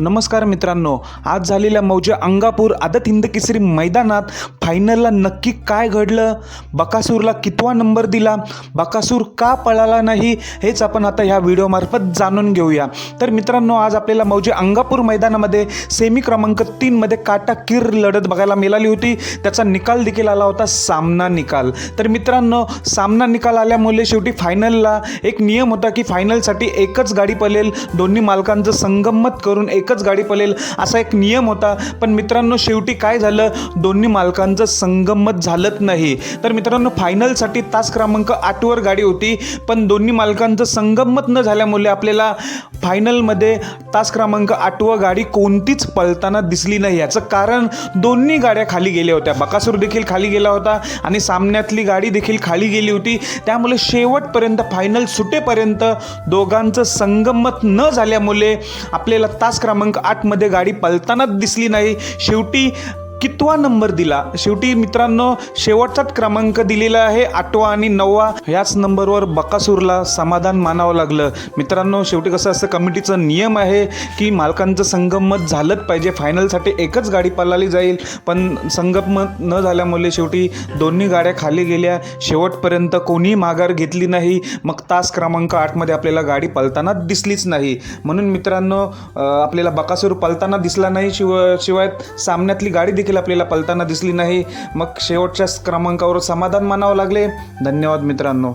नमस्कार मित्रांनो आज झालेल्या मौजे अंगापूर आदत हिंद केसरी मैदानात फायनलला नक्की काय घडलं? बकासूरला कितवा नंबर दिला? बकासूर का पळाला नाही? हेच आपण आता ह्या व्हिडिओमार्फत जाणून घेऊया. तर मित्रांनो आज आपल्याला मौजे अंगापूर मैदानामध्ये सेमी क्रमांक तीनमध्ये काटा किर लढत बघायला मिळाली होती. त्याचा निकाल देखील आला होता सामना निकाल. तर मित्रांनो सामना निकाल आल्यामुळे शेवटी फायनलला एक नियम होता की फायनलसाठी एकच गाडी पळेल. दोन्ही मालकांचं संगमत करून एक एकच गाडी पळेल असा एक नियम होता. पण मित्रांनो शेवटी काय झालं? दोन्ही मालकांचं संगमत झालंच नाही. तर मित्रांनो फायनलसाठी तास क्रमांक आठवर गाडी होती. पण दोन्ही मालकांचं संगमत न झाल्यामुळे आपल्याला फायनलमध्ये तास क्रमांक आठवं गाडी कोणतीच पळताना दिसली नाही याचं कारण दोन्ही गाड्या खाली गेल्या होत्या. बकासूर देखील खाली गेला होता आणि सामन्यातली गाडी देखील खाली गेली होती. त्यामुळे शेवटपर्यंत फायनल सुटेपर्यंत दोघांचं संगमत न झाल्यामुळे आपल्याला तास क्रमांक आठमध्ये गाडी पळतानाच दिसली नाही. शेवटी कितवा नंबर दिला? शेवटी मित्रांनो शेवटचाच क्रमांक दिलेला आहे आठवा आणि नववा. याच नंबरवर बकासूरला समाधान मानावं लागलं. मित्रांनो शेवटी कसं असतं कमिटीचं नियम आहे की मालकांचं संगमत झालंच पाहिजे. फायनलसाठी एकच गाडी पळाली जाईल. पण संगमत न झाल्यामुळे शेवटी दोन्ही गाड्या खाली गेल्या. शेवटपर्यंत कोणीही माघार घेतली नाही. मग तास क्रमांक आठमध्ये आपल्याला गाडी पालताना दिसलीच नाही. म्हणून मित्रांनो आपल्याला बकासूर पालताना दिसला नाही. शिव शिवाय सामन्यातली गाडी देखील आपल्याला पलताना दिसली नाही. मग शेवटच्याच क्रमांकावर समाधान मानावं लागले. धन्यवाद मित्रांनो.